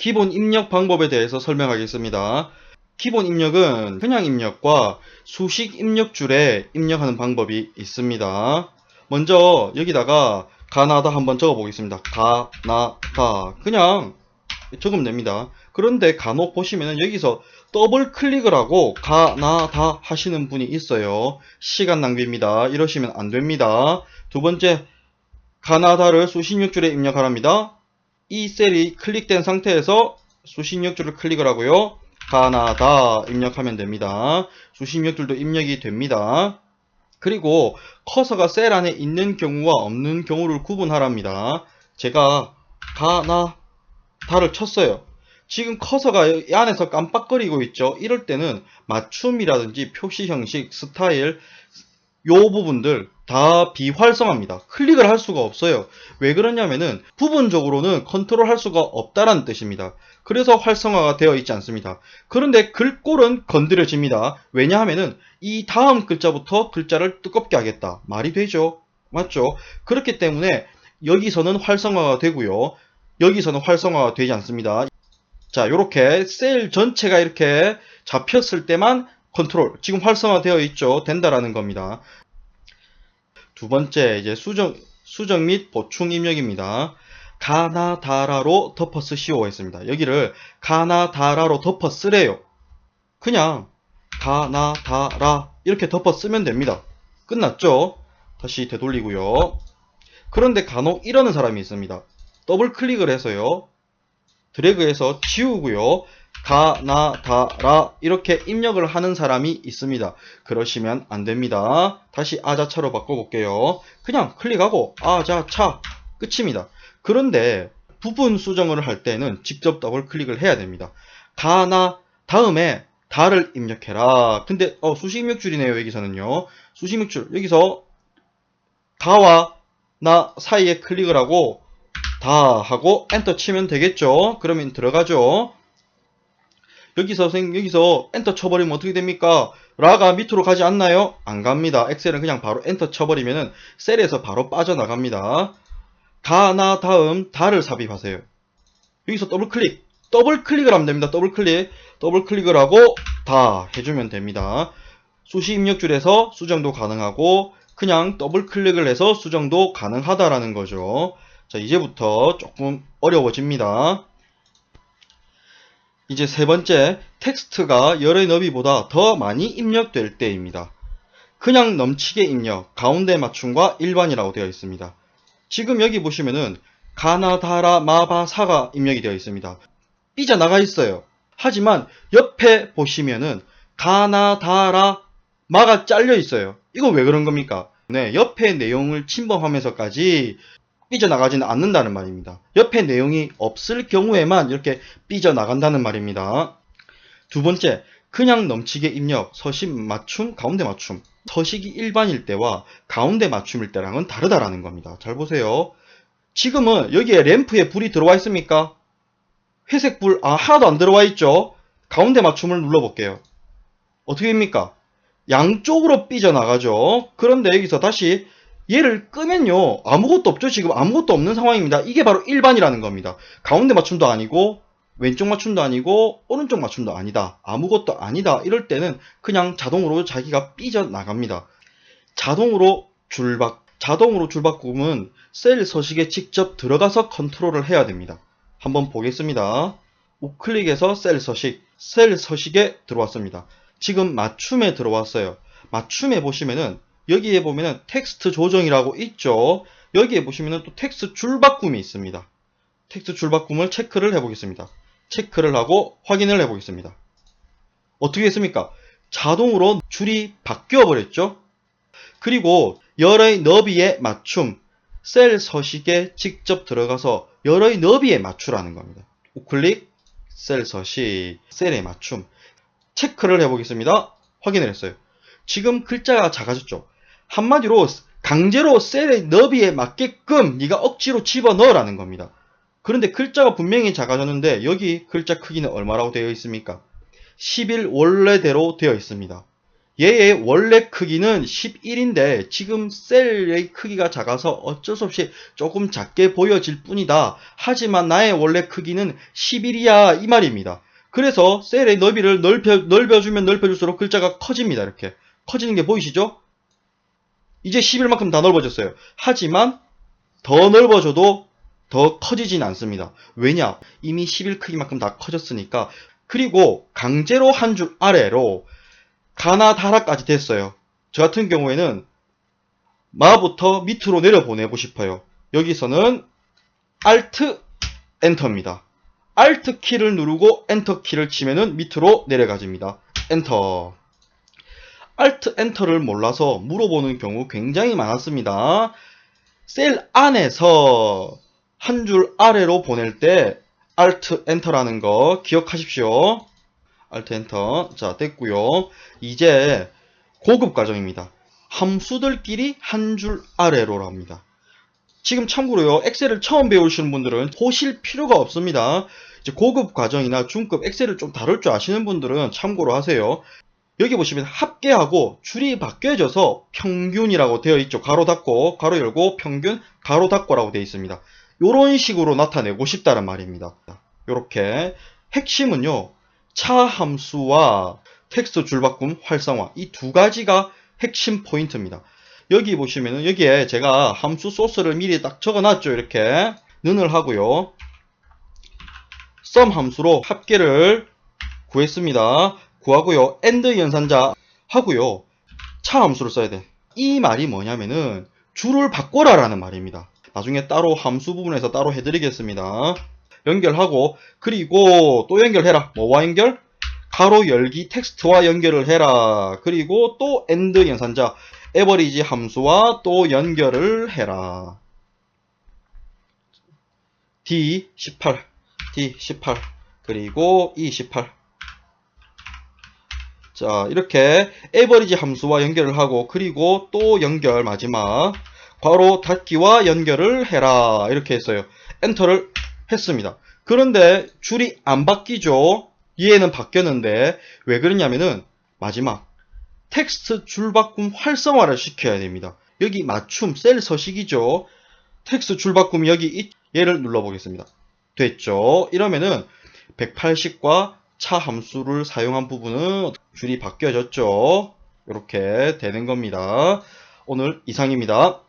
기본 입력 방법에 대해서 설명하겠습니다. 기본 입력은 그냥 입력과 수식 입력줄에 입력하는 방법이 있습니다. 먼저 여기다가 가나다 한번 적어 보겠습니다. 가나다 그냥 적으면 됩니다. 그런데 간혹 보시면 여기서 더블 클릭을 하고 가나다 하시는 분이 있어요. 시간 낭비입니다. 이러시면 안 됩니다. 두 번째 가나다를 수식력줄에 입력하랍니다. 이 셀이 클릭된 상태에서 수식력줄을 클릭을 하고요. 가나다 입력하면 됩니다. 수식력줄도 입력이 됩니다. 그리고 커서가 셀 안에 있는 경우와 없는 경우를 구분하랍니다. 제가 가나 다를 쳤어요. 지금 커서가 이 안에서 깜빡거리고 있죠. 이럴 때는 맞춤이라든지 표시 형식, 스타일 요 부분들 다 비활성화입니다. 클릭을 할 수가 없어요. 왜 그러냐면은 부분적으로는 컨트롤 할 수가 없다라는 뜻입니다. 그래서 활성화가 되어 있지 않습니다. 그런데 글꼴은 건드려집니다. 왜냐하면은 이 다음 글자부터 글자를 두껍게 하겠다. 말이 되죠? 맞죠? 그렇기 때문에 여기서는 활성화가 되고요. 여기서는 활성화가 되지 않습니다. 자, 이렇게 셀 전체가 이렇게 잡혔을 때만 컨트롤, 지금 활성화되어 있죠? 된다라는 겁니다. 두 번째, 이제 수정, 수정 및 보충 입력입니다. 가나다라로 덮어 쓰시오 했습니다. 여기를 가나다라로 덮어 쓰래요. 그냥 가나다라 이렇게 덮어 쓰면 됩니다. 끝났죠? 다시 되돌리고요. 그런데 간혹 이러는 사람이 있습니다. 더블 클릭을 해서요. 드래그해서 지우고요. 가나다 라 이렇게 입력을 하는 사람이 있습니다. 그러시면 안 됩니다. 다시 아자차로 바꿔볼게요. 그냥 클릭하고 아자차 끝입니다. 그런데 부분 수정을 할 때는 직접 더블 클릭을 해야 됩니다. 가나 다음에 다를 입력해라. 근데 어, 수식 입력줄이네요. 여기서는요. 수식 입력줄 여기서 다와 나 사이에 클릭을 하고 다 하고 엔터 치면 되겠죠. 그러면 들어가죠. 여기서 선 여기서 엔터 쳐버리면 어떻게 됩니까? 라가 밑으로 가지 않나요? 안 갑니다. 엑셀은 그냥 바로 엔터 쳐버리면은 셀에서 바로 빠져나갑니다. 가나 다음 다를 삽입하세요. 여기서 더블 클릭. 더블 클릭을 하면 됩니다. 더블 클릭. 더블 클릭을 하고 다 해주면 됩니다. 수시 입력줄에서 수정도 가능하고 그냥 더블 클릭을 해서 수정도 가능하다라는 거죠. 자, 이제부터 조금 어려워집니다. 이제 세 번째, 텍스트가 열의 너비보다 더 많이 입력될 때입니다. 그냥 넘치게 입력, 가운데 맞춤과 일반이라고 되어 있습니다. 지금 여기 보시면은 가나다라 마바사가 입력이 되어 있습니다. 삐져나가 있어요. 하지만 옆에 보시면은 가나다라 마가 잘려 있어요. 이건 왜 그런 겁니까? 네, 옆에 내용을 침범하면서까지 삐져나가지는 않는다는 말입니다. 옆에 내용이 없을 경우에만 이렇게 삐져나간다는 말입니다. 두 번째, 그냥 넘치게 입력, 서식 맞춤, 가운데 맞춤. 서식이 일반일 때와 가운데 맞춤일 때랑은 다르다라는 겁니다. 잘 보세요. 지금은 여기에 램프에 불이 들어와 있습니까? 회색 불, 아, 하나도 안 들어와 있죠? 가운데 맞춤을 눌러볼게요. 어떻게 됩니까? 양쪽으로 삐져나가죠. 그런데 여기서 다시 얘를 끄면요. 아무것도 없죠. 지금 아무것도 없는 상황입니다. 이게 바로 일반이라는 겁니다. 가운데 맞춤도 아니고 왼쪽 맞춤도 아니고 오른쪽 맞춤도 아니다. 아무것도 아니다. 이럴 때는 그냥 자동으로 자기가 삐져나갑니다. 자동으로 줄바 자동으로 줄바꿈은 셀 서식에 직접 들어가서 컨트롤을 해야 됩니다. 한번 보겠습니다. 우클릭해서 셀 서식, 셀 서식에 들어왔습니다. 지금 맞춤에 들어왔어요. 맞춤에 보시면은 여기에 보면은 텍스트 조정이라고 있죠. 여기에 보시면은 또 텍스트 줄바꿈이 있습니다. 텍스트 줄바꿈을 체크를 해보겠습니다. 체크를 하고 확인을 해보겠습니다. 어떻게 했습니까? 자동으로 줄이 바뀌어 버렸죠. 그리고 열의 너비에 맞춤, 셀 서식에 직접 들어가서 열의 너비에 맞추라는 겁니다. 우클릭, 셀 서식, 셀에 맞춤. 체크를 해보겠습니다. 확인을 했어요. 지금 글자가 작아졌죠. 한마디로 강제로 셀의 너비에 맞게끔 네가 억지로 집어넣으라는 겁니다. 그런데 글자가 분명히 작아졌는데 여기 글자 크기는 얼마라고 되어 있습니까? 11 원래대로 되어 있습니다. 얘의 원래 크기는 11인데 지금 셀의 크기가 작아서 어쩔 수 없이 조금 작게 보여질 뿐이다. 하지만 나의 원래 크기는 11이야 이 말입니다. 그래서 셀의 너비를 넓혀, 넓혀주면 넓혀줄수록 글자가 커집니다. 이렇게 커지는 게 보이시죠? 이제 11만큼 다 넓어졌어요. 하지만 더 넓어져도 더 커지진 않습니다. 왜냐? 이미 11 크기만큼 다 커졌으니까. 그리고 강제로 한 줄 아래로 가나 다라까지 됐어요. 저 같은 경우에는 마부터 밑으로 내려 보내고 싶어요. 여기서는 Alt 엔터입니다. Alt 키를 누르고 엔터 키를 치면은 밑으로 내려가집니다. 엔터. Alt 엔터를 몰라서 물어보는 경우 굉장히 많았습니다. 셀 안에서 한 줄 아래로 보낼 때 Alt 엔터라는 거 기억하십시오. Alt 엔터. 자, 됐고요. 이제 고급 과정입니다. 함수들끼리 한 줄 아래로 합니다. 지금 참고로요, 엑셀을 처음 배우시는 분들은 보실 필요가 없습니다. 고급 과정이나 중급 엑셀을 좀 다룰 줄 아시는 분들은 참고로 하세요. 여기 보시면 합계하고 줄이 바뀌어져서 평균이라고 되어 있죠. 가로 닫고, 가로 열고, 평균, 가로 닫고라고 되어 있습니다. 이런 식으로 나타내고 싶다는 말입니다. 이렇게 핵심은요, 차 함수와 텍스트 줄바꿈 활성화 이 두 가지가 핵심 포인트입니다. 여기 보시면은 여기에 제가 함수 소스를 미리 딱 적어놨죠. 이렇게 는을 하고요. sum 함수로 합계를 구했습니다. 구하고요. and 연산자 하고요. 차 함수를 써야 돼. 이 말이 뭐냐면은 줄을 바꿔라 라는 말입니다. 나중에 따로 함수 부분에서 따로 해드리겠습니다. 연결하고 그리고 또 연결해라. 뭐와 연결? 가로 열기 텍스트와 연결을 해라. 그리고 또 end 연산자 에버리지 함수와 또 연결을 해라. D18, D18, 그리고 E18. 자, 이렇게 에버리지 함수와 연결을 하고, 그리고 또 연결 마지막, 괄호 닫기와 연결을 해라. 이렇게 했어요. 엔터를 했습니다. 그런데 줄이 안 바뀌죠? 얘는 바뀌었는데, 왜 그러냐면은, 마지막, 텍스트 줄바꿈 활성화를 시켜야 됩니다. 여기 맞춤 셀 서식이죠. 텍스트 줄바꿈 여기 있- 얘를 눌러 보겠습니다. 됐죠? 이러면은 180과 차 함수를 사용한 부분은 줄이 바뀌어졌죠. 이렇게 되는 겁니다. 오늘 이상입니다.